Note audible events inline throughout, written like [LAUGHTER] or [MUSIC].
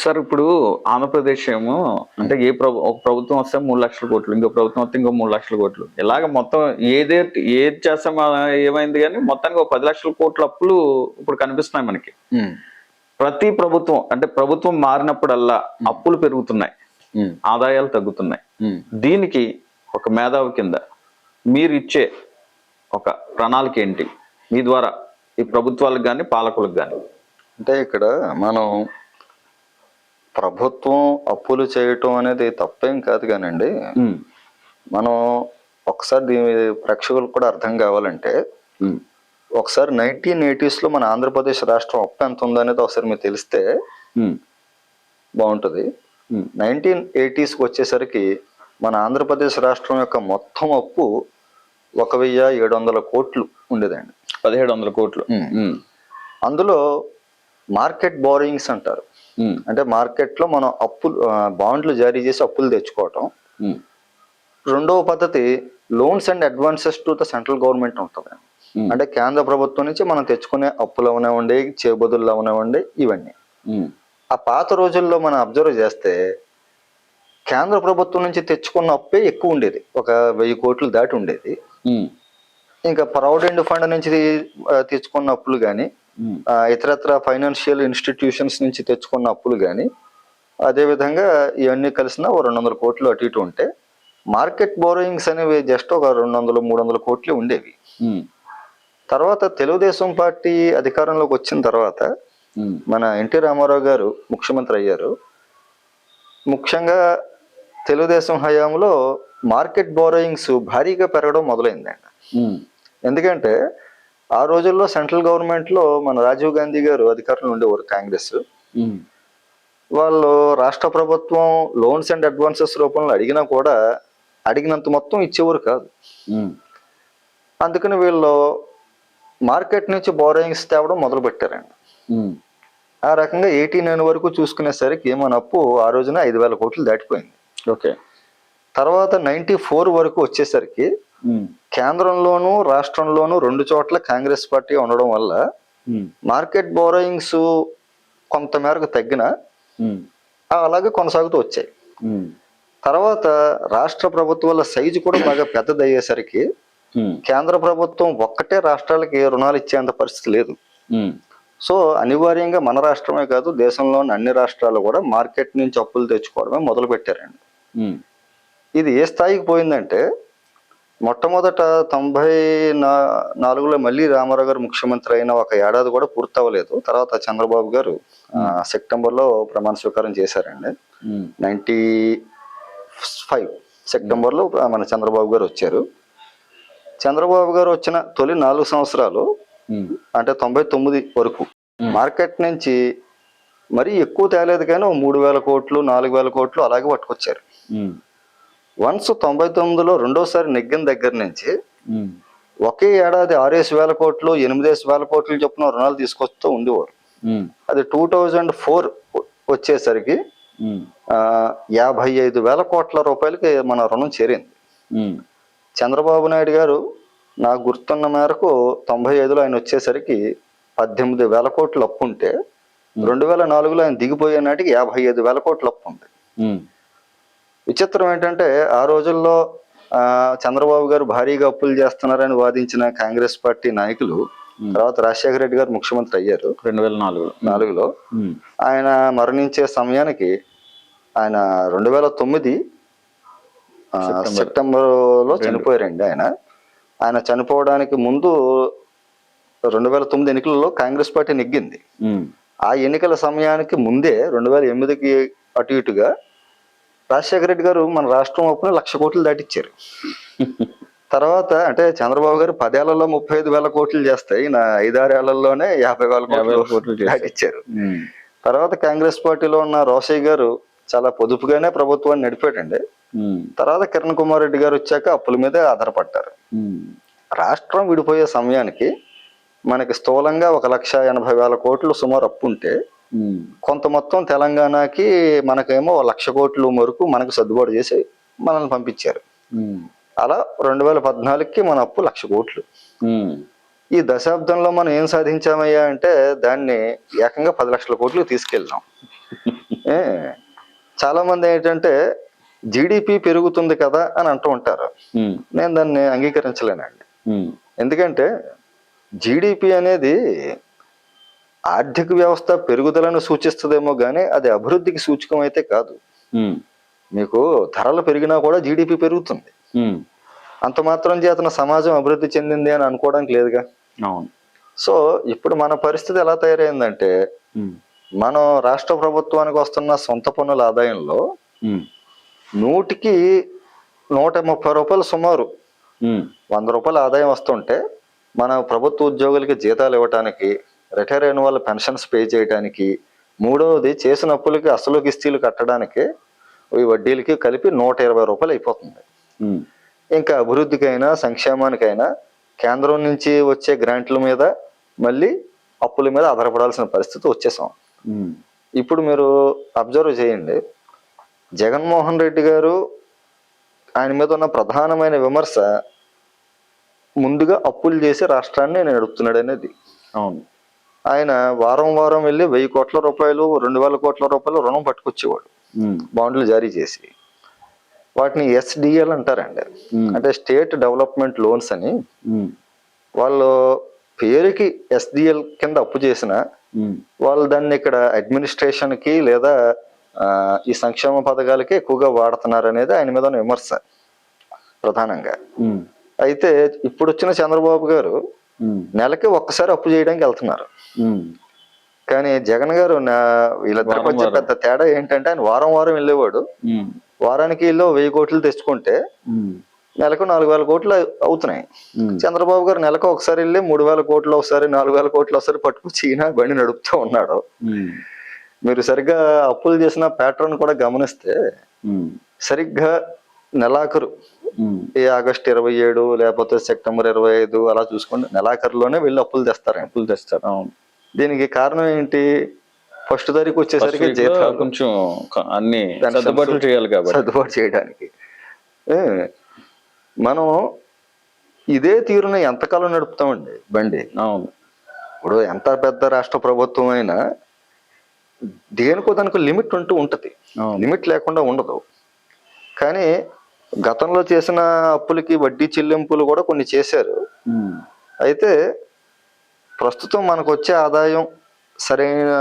Sir ఇప్పుడు ఆంధ్రప్రదేశ్ ఏమో అంటే ఏ ప్రభు ఒక ప్రభుత్వం వస్తే మూడు లక్షల కోట్లు ఇంకో ప్రభుత్వం వస్తే ఇంకో మూడు లక్షల కోట్లు. ఇలాగ మొత్తం ఏదే ఏది చేస్తాం ఏమైంది కానీ మొత్తానికి ఒక పది లక్షల కోట్ల అప్పులు ఇప్పుడు కనిపిస్తున్నాయి మనకి. ప్రతి ప్రభుత్వం అంటే ప్రభుత్వం మారినప్పుడల్లా అప్పులు పెరుగుతున్నాయి. ఆదాయాలు తగ్గుతున్నాయి. దీనికి ఒక మేధావి కింద మీరు ఇచ్చే ఒక ప్రణాళిక ఏంటి? మీ ద్వారా ఈ ప్రభుత్వాలకు కానీ పాలకులకు కానీ అంటే ఇక్కడ మనం ప్రభుత్వం అప్పులు చేయటం అనేది తప్పేం కాదు కానండి. మనం ఒకసారి దీని ప్రేక్షకులకు కూడా అర్థం కావాలంటే ఒకసారి నైన్టీన్ ఎయిటీస్లో మన ఆంధ్రప్రదేశ్ రాష్ట్రం అప్పు ఎంత ఉందనేది ఒకసారి మీకు తెలిస్తే బాగుంటుంది. నైన్టీన్ ఎయిటీస్కి వచ్చేసరికి మన ఆంధ్రప్రదేశ్ రాష్ట్రం యొక్క మొత్తం అప్పు ఒక వెయ్యి ఏడు వందల కోట్లు ఉండేదండి. పదిహేడు వందల కోట్లు. అందులో మార్కెట్ బోరింగ్స్ అంటారు. ఉమ్. అంటే మార్కెట్లో మనం అప్పులు బాండ్లు జారీ చేసి అప్పులు తెచ్చుకోవటం ఉమ్. రెండవ పద్ధతి loans and advances to the central government ఉంటుంది ఉమ్. అంటే కేంద్ర ప్రభుత్వం నుంచి మనం తెచ్చుకునే అప్పులు అవనివ్వండి చేబదులు అవనివ్వండి ఇవన్నీ. ఆ పాత రోజుల్లో మనం అబ్జర్వ్ చేస్తే కేంద్ర ప్రభుత్వం నుంచి తెచ్చుకున్న అప్పే ఎక్కువ ఉండేది ఒక వెయ్యి కోట్లు దాటి ఉండేది. ఇంకా ప్రావిడెంట్ ఫండ్ నుంచి తెచ్చుకున్న అప్పులు కానీ. ఇతరత్ర ఫైనాన్షియల్ ఇన్స్టిట్యూషన్స్ నుంచి తెచ్చుకున్న అప్పులు కానీ అదేవిధంగా ఇవన్నీ కలిసిన ఓ రెండు వందల కోట్లు అటు ఇటు ఉంటే మార్కెట్ బోరోయింగ్స్ అనేవి జస్ట్ ఒక రెండు వందలు మూడు వందల కోట్లు ఉండేవి ఉమ్. తర్వాత తెలుగుదేశం పార్టీ అధికారంలోకి వచ్చిన తర్వాత ఉమ్. మన ఎన్టీ రామారావు గారు ముఖ్యమంత్రి అయ్యారు ముఖ్యంగా తెలుగుదేశం హయాంలో మార్కెట్ బోరోయింగ్స్ భారీగా పెరగడం మొదలైందండి. ఎందుకంటే ఆ రోజుల్లో సెంట్రల్ గవర్నమెంట్లో మన రాజీవ్ గాంధీ గారు అధికారంలో ఉండేవారు కాంగ్రెస్. వాళ్ళు రాష్ట్ర ప్రభుత్వం లోన్స్ అండ్ అడ్వాన్సెస్ రూపంలో అడిగినా కూడా అడిగినంత మొత్తం ఇచ్చేవారు కాదు. అందుకని వీళ్ళు మార్కెట్ నుంచి బోరోయింగ్స్ తేవడం మొదలు పెట్టారండి. ఆ రకంగా ఎయిటీ నైన్ వరకు చూసుకునేసరికి మన అప్పు ఆ రోజున ఐదు వేల కోట్లు దాటిపోయింది ఓకే తర్వాత నైన్టీ ఫోర్ వరకు వచ్చేసరికి. కేంద్రంలోనూ రాష్ట్రంలోనూ రెండు చోట్ల కాంగ్రెస్ పార్టీ ఉండడం వల్ల. మార్కెట్ బోరోయింగ్స్ కొంత మేరకు తగ్గిన. అలాగే కొనసాగుతూ వచ్చాయి. తర్వాత రాష్ట్ర ప్రభుత్వాల సైజు కూడా బాగా పెద్దది అయ్యేసరికి ఉమ్. కేంద్ర ప్రభుత్వం ఒక్కటే రాష్ట్రాలకి రుణాలు ఇచ్చేంత పరిస్థితి లేదు. సో అనివార్యంగా మన రాష్ట్రమే కాదు దేశంలోని అన్ని రాష్ట్రాలు కూడా మార్కెట్ నుంచి అప్పులు తెచ్చుకోవడమే మొదలు పెట్టారండి. ఇది ఏ స్థాయికి పోయిందంటే మొట్టమొదట తొంభై నా నాలుగులో మళ్ళీ రామారావు గారు ముఖ్యమంత్రి అయిన ఒక ఏడాది కూడా పూర్తవ్వలేదు. తర్వాత చంద్రబాబు గారు సెప్టెంబర్లో ప్రమాణ స్వీకారం చేశారండి. నైంటీ ఫైవ్ సెప్టెంబర్లో మన చంద్రబాబు గారు వచ్చారు. చంద్రబాబు గారు వచ్చిన తొలి నాలుగు సంవత్సరాలు. అంటే తొంభై తొమ్మిది వరకు మార్కెట్ నుంచి మరీ ఎక్కువ తేలేదు కానీ మూడు వేల కోట్లు నాలుగు వేల కోట్లు అలాగే పట్టుకొచ్చారు. వన్స్ తొంభై తొమ్మిదిలో రెండోసారి నెగ్గిన దగ్గర నుంచి. ఒకే ఏడాది ఆరేసి వేల కోట్లు ఎనిమిదేసి వేల కోట్లు చొప్పున రుణాలు తీసుకొస్తూ ఉండేవారు. అది టూ థౌజండ్ ఫోర్ వచ్చేసరికి యాభై ఐదు వేల కోట్ల రూపాయలకి మన రుణం చేరింది. చంద్రబాబు నాయుడు గారు నాకు గుర్తున్న మేరకు తొంభై ఐదులో ఆయన వచ్చేసరికి పద్దెనిమిది వేల కోట్లు అప్పు ఉంటే రెండు వేల నాలుగులో ఆయన దిగిపోయే నాటికి యాభై ఐదు వేల కోట్ల అప్పు ఉంది. విచిత్రం ఏంటంటే ఆ రోజుల్లో చంద్రబాబు గారు భారీగా అప్పులు చేస్తున్నారని వాదించిన కాంగ్రెస్ పార్టీ నాయకులు తర్వాత రాజశేఖర రెడ్డి గారు ముఖ్యమంత్రి అయ్యారు. రెండు వేల నాలుగు నాలుగులో. ఆయన మరణించే సమయానికి ఆయన రెండు వేల తొమ్మిది సెప్టెంబర్లో చనిపోయారండి ఆయన. ఆయన చనిపోవడానికి ముందు రెండు వేల తొమ్మిది ఎన్నికలలో కాంగ్రెస్ పార్టీ నెగ్గింది. ఆ ఎన్నికల సమయానికి ముందే రెండు వేల ఎనిమిదికి అటు ఇటుగా రాజశేఖర రెడ్డి గారు మన రాష్ట్రం ఒప్పున లక్ష కోట్లు దాటిచ్చారు తర్వాత అంటే చంద్రబాబు గారు పదేళ్ళలో ముప్పై ఐదు వేల కోట్లు చేస్తాయి నా ఐదారేళ్ళలోనే యాభై వేల యాభై వేల కోట్లు. దాటిచ్చారు. తర్వాత కాంగ్రెస్ పార్టీలో ఉన్న రోసయ్య గారు చాలా పొదుపుగానే ప్రభుత్వాన్ని నడిపాడండి. తర్వాత కిరణ్ కుమార్ రెడ్డి గారు వచ్చాక అప్పుల మీదే ఆధారపడ్డారు. రాష్ట్రం విడిపోయే సమయానికి మనకి స్థూలంగా ఒక లక్ష ఎనభై వేల కోట్లు సుమారు అప్పు ఉంటే. కొంత మొత్తం తెలంగాణకి మనకేమో లక్ష కోట్లు వరకు మనకు సర్దుబాటు చేసి మనల్ని పంపించారు. అలా రెండు వేల పద్నాలుగుకి మన అప్పు లక్ష కోట్లు. ఈ దశాబ్దంలో మనం ఏం సాధించామయ్యా అంటే దాన్ని ఏకంగా పది లక్షల కోట్లు తీసుకెళ్ళాం [LAUGHS] చాలా మంది ఏంటంటే జీడిపి పెరుగుతుంది కదా అని అంటూ ఉంటారు. నేను దాన్ని అంగీకరించలేనండి. ఎందుకంటే జీడిపి అనేది ఆర్థిక వ్యవస్థ పెరుగుదలను సూచిస్తుందేమో కానీ అది అభివృద్ధికి సూచకం అయితే కాదు మీకు ధరలు పెరిగినా కూడా జీడిపి పెరుగుతుంది. అంత మాత్రం చేతన సమాజం అభివృద్ధి చెందింది అని అనుకోవడానికి లేదుగా. అవును. సో ఇప్పుడు మన పరిస్థితి ఎలా తయారైందంటే మనం రాష్ట్ర ప్రభుత్వానికి వస్తున్న సొంత పన్నుల ఆదాయంలో నూటికి నూట ముప్పై రూపాయలు సుమారు. వంద రూపాయల ఆదాయం వస్తుంటే మన ప్రభుత్వ ఉద్యోగులకి జీతాలు ఇవ్వటానికి రిటైర్ అయిన వాళ్ళ పెన్షన్స్ పే చేయడానికి మూడవది చేసిన అప్పులకి అసలు కిస్తీలు కట్టడానికి ఈ వడ్డీలకి కలిపి నూట ఇరవై రూపాయలు అయిపోతుంది. ఇంకా అభివృద్ధికైనా సంక్షేమానికైనా కేంద్రం నుంచి వచ్చే గ్రాంట్ల మీద మళ్ళీ అప్పుల మీద ఆధారపడాల్సిన పరిస్థితి వచ్చేసాం. ఇప్పుడు మీరు అబ్జర్వ్ చేయండి. జగన్మోహన్ రెడ్డి గారు ఆయన మీద ఉన్న ప్రధానమైన విమర్శ ముందుగా అప్పులు చేసి రాష్ట్రాన్ని నడుపుతున్నాడు అనేది. అవును. ఆయన వారం వారం వెళ్ళి వెయ్యి కోట్ల రూపాయలు రెండు వేల కోట్ల రూపాయలు రుణం పట్టుకొచ్చేవాడు. బాండ్లు జారీ చేసి. వాటిని ఎస్డిఎల్ అంటారండి. అంటే స్టేట్ డెవలప్మెంట్ లోన్స్ అని. వాళ్ళు పేరుకి ఎస్డిఎల్ కింద అప్పు చేసిన వాళ్ళు దాన్ని ఇక్కడ అడ్మినిస్ట్రేషన్కి లేదా ఈ సంక్షేమ పథకాలకి ఎక్కువగా వాడుతున్నారు అనేది ఆయన మీద విమర్శ ప్రధానంగా. అయితే ఇప్పుడు వచ్చిన చంద్రబాబు గారు నెలకి ఒక్కసారి అప్పు చేయడానికి వెళ్తున్నారు. కానీ జగన్ గారు నా- మధ్య వారం. పెద్ద తేడా ఏంటంటే ఆయన వారం వారం వెళ్ళేవాడు. వారానికి వీళ్ళు వెయ్యి కోట్లు తెచ్చుకుంటే నెలకు నాలుగు వేల కోట్లు అవుతున్నాయి. చంద్రబాబు గారు నెలకు ఒకసారి వెళ్ళి మూడు వేల కోట్లు ఒకసారి నాలుగు వేల కోట్లు ఒకసారి పట్టుకొచ్చి ఈయన బండి నడుపుతూ ఉన్నాడు. మీరు సరిగ్గా అప్పులు చేసిన ప్యాటర్న్ కూడా గమనిస్తే సరిగ్గా నెలాఖరు ఈ ఆగస్ట్ ఇరవై ఏడు లేకపోతే సెప్టెంబర్ ఇరవై ఐదు అలా చూసుకుంటే నెలాఖరులోనే వెళ్ళి అప్పులు తెస్తారండి అప్పులు తెస్తారు అవును. దీనికి కారణం ఏంటి? ఫస్ట్ తారీఖు వచ్చేసరికి జీతాలు కొంచెం అన్ని. సర్దుబాట్లు చేయాలి కాబట్టి. సర్దుబాటు చేయడానికి. మనం ఇదే తీరున ఎంతకాలం నడుపుతామండి బండి? అవును. ఇప్పుడు ఎంత పెద్ద రాష్ట్ర ప్రభుత్వం అయినా దేనికో దానికి లిమిట్ ఉంటూ ఉంటది. లిమిట్ లేకుండా ఉండదు. కానీ గతంలో చేసిన అప్పులకి వడ్డీ చెల్లింపులు కూడా కొన్ని చేశారు. అయితే ప్రస్తుతం మనకు వచ్చే ఆదాయం సరైన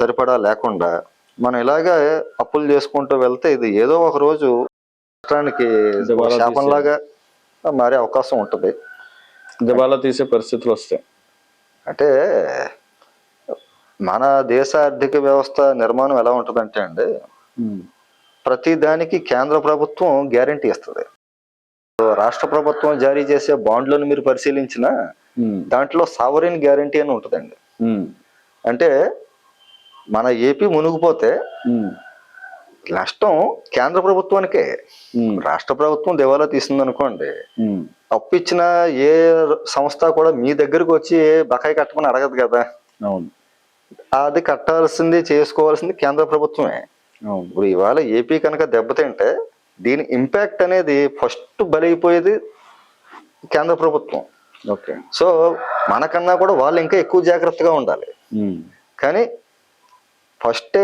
సరిపడా లేకుండా మనం ఇలాగా అప్పులు చేసుకుంటూ వెళ్తే ఇది ఏదో ఒక రోజు రాష్ట్రానికి శాపంలాగా మారే అవకాశం ఉంటుంది. దివాలా తీసే పరిస్థితులు వస్తాయి. అంటే మన దేశ ఆర్థిక వ్యవస్థ నిర్మాణం ఎలా ఉంటుందంటే అండి ప్రతి దానికి కేంద్ర ప్రభుత్వం గ్యారంటీ ఇస్తుంది. రాష్ట్ర ప్రభుత్వం జారీ చేసే బాండ్లను మీరు పరిశీలించిన దాంట్లో సావరిన్ గ్యారంటీ అని ఉంటుందండి. అంటే మన ఏపీ మునిగిపోతే నష్టం కేంద్ర ప్రభుత్వానికే. రాష్ట్ర ప్రభుత్వం దివాలా తీసింది అనుకోండి అప్పు ఇచ్చిన ఏ సంస్థ కూడా మీ దగ్గరకు వచ్చి బకాయి కట్టమని అడగదు కదా. అవును. అది కట్టాల్సింది చేసుకోవాల్సింది కేంద్ర ప్రభుత్వమే. ఇప్పుడు ఇవాళ ఏపీ కనుక దెబ్బతింటే దీని ఇంపాక్ట్ అనేది ఫస్ట్ బలైపోయేది కేంద్ర ప్రభుత్వం. ఓకే. సో మనకన్నా కూడా వాళ్ళు ఇంకా ఎక్కువ జాగ్రత్తగా ఉండాలి. కానీ ఫస్ట్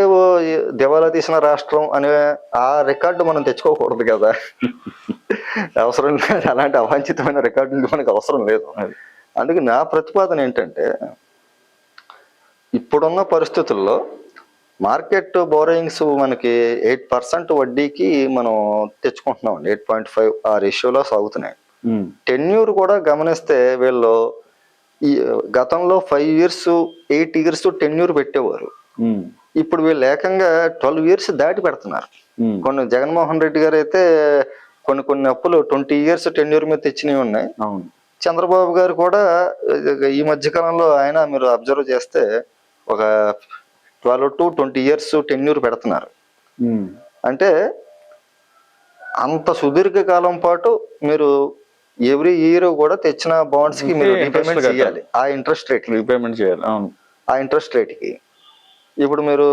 దివాలా తీసిన రాష్ట్రం అనే ఆ రికార్డు మనం తెచ్చుకోకూడదు కదా. [LAUGHS] అవసరం లేదు. అలాంటి అవాంఛితమైన రికార్డు మనకు అవసరం లేదు. అది. అందుకే నా ప్రతిపాదన ఏంటంటే ఇప్పుడున్న పరిస్థితుల్లో మార్కెట్ బోరోయింగ్స్ మనకి ఎయిట్ పర్సెంట్ వడ్డీకి మనం తెచ్చుకుంటున్నాం ఎయిట్ పాయింట్ ఫైవ్ ఆ రేషియోలో సాగుతున్నాయి. టెన్యూర్ కూడా గమనిస్తే వీళ్ళు ఈ గతంలో five years eight years tenure పెట్టేవారు. ఇప్పుడు వీళ్ళు ఏకంగా ట్వెల్వ్ ఇయర్స్ దాటి పెడుతున్నారు. కొన్ని జగన్మోహన్ రెడ్డి గారు అయితే కొన్ని కొన్ని అప్పులు ట్వంటీ ఇయర్స్ టెన్యూర్ మీద తెచ్చినవి ఉన్నాయి. చంద్రబాబు గారు కూడా ఈ మధ్య కాలంలో ఆయన మీరు అబ్జర్వ్ చేస్తే ఒక twelve to twenty years tenure పెడుతున్నారు. అంటే అంత సుదీర్ఘ కాలం పాటు మీరు ఎవ్రీ ఇయర్ కూడా తెచ్చిన బాండ్స్కి మీరు రీపేమెంట్. చేయాలి. ఆ ఇంట్రెస్ట్ రేట్ రీపేమెంట్ చేయాలి అవును. ఆ ఇంట్రెస్ట్ రేట్కి. ఇప్పుడు మీరు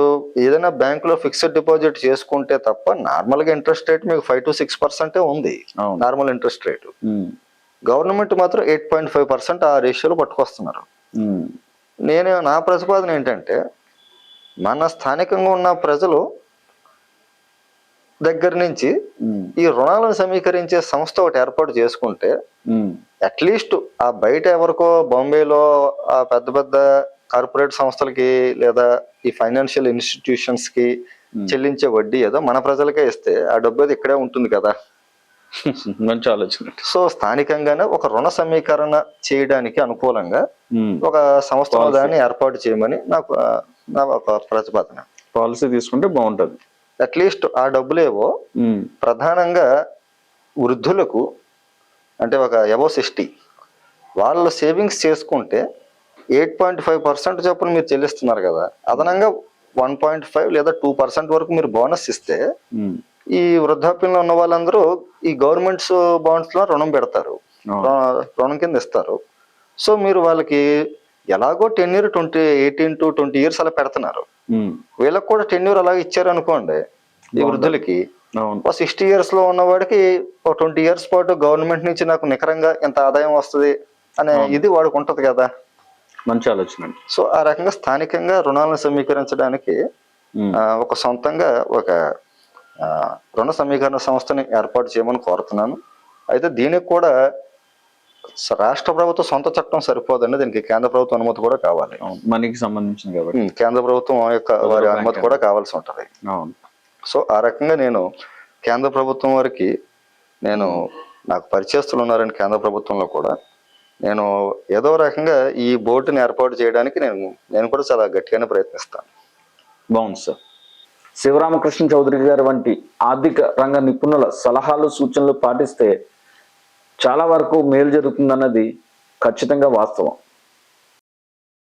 ఏదైనా బ్యాంక్లో ఫిక్స్డ్ డిపాజిట్ చేసుకుంటే తప్ప నార్మల్గా ఇంట్రెస్ట్ రేట్ మీకు ఫైవ్ టు సిక్స్ పర్సెంటే ఉంది. నార్మల్ ఇంట్రెస్ట్ రేట్ గవర్నమెంట్ మాత్రం ఎయిట్ పాయింట్ ఫైవ్ పర్సెంట్ ఆ రేషియోలో పట్టుకొస్తున్నారు. నేను నా ప్రతిపాదన ఏంటంటే మన స్థానికంగా ఉన్న ప్రజలు దగ్గర నుంచి ఈ రుణాలను సమీకరించే సంస్థ ఒకటి ఏర్పాటు చేసుకుంటే అట్లీస్ట్ ఆ బయట ఎవరికో బాంబేలో ఆ పెద్ద పెద్ద కార్పొరేట్ సంస్థలకి లేదా ఈ ఫైనాన్షియల్ ఇన్స్టిట్యూషన్స్కి. చెల్లించే వడ్డీ ఏదో మన ప్రజలకే ఇస్తే ఆ డబ్బు అది ఇక్కడే ఉంటుంది కదా [LAUGHS] మంచి ఆలోచన సో స్థానికంగానే ఒక రుణ సమీకరణ చేయడానికి అనుకూలంగా ఒక సంస్థ. దాన్ని ఏర్పాటు చేయమని నాకు నా ఒక ప్రతిపాదన. పాలసీ తీసుకుంటే బాగుంటది. అట్లీస్ట్ ఆ డబ్బులేవో ప్రధానంగా వృద్ధులకు అంటే ఒక ఎబో సిక్స్టీ వాళ్ళు సేవింగ్స్ చేసుకుంటే ఎయిట్ పాయింట్ ఫైవ్ పర్సెంట్ చొప్పున మీరు చెల్లిస్తున్నారు కదా. అదనంగా వన్ పాయింట్ ఫైవ్ లేదా టూ పర్సెంట్ వరకు మీరు బోనస్ ఇస్తే ఈ వృద్ధాప్యంలో ఉన్న వాళ్ళందరూ ఈ గవర్నమెంట్స్ బాండ్స్లో రుణం పెడతారు. రుణం కింద ఇస్తారు. సో మీరు వాళ్ళకి ఎలాగో ten year twenty eighteen to twenty years అలా పెడుతున్నారు. వీళ్ళకి కూడా టెన్ ఇయర్ అలాగే ఇచ్చారు అనుకోండి ఈ వృద్ధులకి. సిక్స్టీ ఇయర్స్లో ఉన్నవాడికి ఒక ట్వంటీ ఇయర్స్ పాటు గవర్నమెంట్ నుంచి నాకు నికరంగా ఎంత ఆదాయం వస్తుంది అనే ఇది వాడికి ఉంటది కదా. మంచి ఆలోచన సో ఆ రకంగా స్థానికంగా రుణాలను సమీకరించడానికి ఒక సొంతంగా ఒక రుణ సమీకరణ సంస్థని ఏర్పాటు చేయమని కోరుతున్నాను. అయితే దీనికి కూడా రాష్ట్ర ప్రభుత్వం సొంత చట్టం సరిపోదండి. దీనికి కేంద్ర ప్రభుత్వం అనుమతి కూడా కావాలి. మనీకి సంబంధించింది కాబట్టి. కేంద్ర ప్రభుత్వం యొక్క వారి అనుమతి కూడా కావాల్సి ఉంటది. సో ఆ రకంగా నేను కేంద్ర ప్రభుత్వం వారికి నేను నాకు పరిచయస్తులు ఉన్నారని కేంద్ర ప్రభుత్వంలో కూడా. నేను ఏదో రకంగా ఈ బోర్డుని ఏర్పాటు చేయడానికి నేను నేను కూడా చాలా గట్టిగానే ప్రయత్నిస్తాను. బాగుంది సార్. శివరామకృష్ణ చౌదరి గారి వంటి ఆర్థిక రంగ నిపుణుల సలహాలు సూచనలు పాటిస్తే చాలా వరకు మేలు జరుగుతుందన్నది ఖచ్చితంగా వాస్తవం.